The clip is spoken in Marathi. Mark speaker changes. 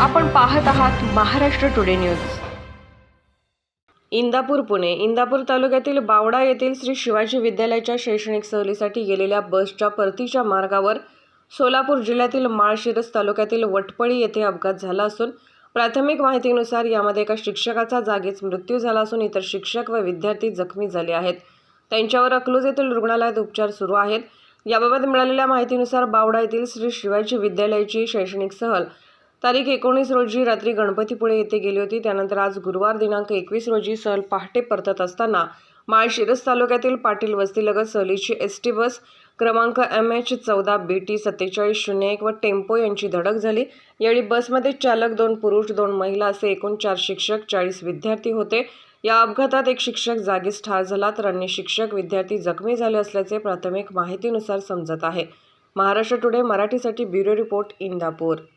Speaker 1: आपण पाहत आहात महाराष्ट्र टुडे न्यूज इंदापूर पुणे. इंदापूर तालुक्यातील बावडा येथील श्री शिवाजी विद्यालयाच्या शैक्षणिक सहलीसाठी गेलेल्या बसच्या परतीच्या मार्गावर सोलापूर जिल्ह्यातील माळशिरस तालुक्यातील वटपळी येथे अपघात झाला असून प्राथमिक माहितीनुसार यामध्ये एका शिक्षकाचा जागीच मृत्यू झाला असून इतर शिक्षक व विद्यार्थी जखमी झाले आहेत. त्यांच्यावर अकलूज येथील रुग्णालयात उपचार सुरू आहेत. याबाबत मिळालेल्या माहितीनुसार बावडा येथील श्री शिवाजी विद्यालयाची शैक्षणिक सहल तारीख एकोणीस रोजी रात्री गणपतीपुळे येथे गेली होती. त्यानंतर आज गुरुवार दिनांक एकवीस रोजी सहल पहाटे परतत असताना माळशिरस तालुक्यातील पाटील वस्तीलगत सहलीची एस टी बस क्रमांक एम एच चौदा बी टी सत्तेचाळीस शून्य एक व टेम्पो यांची धडक झाली. यावेळी बसमध्ये चालक दोन पुरुष दोन महिला असे एकूण चार शिक्षक चाळीस विद्यार्थी होते. या अपघातात एक शिक्षक जागीच ठार झाला तर अन्य शिक्षक विद्यार्थी जखमी झाले असल्याचे प्राथमिक माहितीनुसार समजत आहे. महाराष्ट्र टुडे मराठीसाठी ब्युरो रिपोर्ट इंदापूर.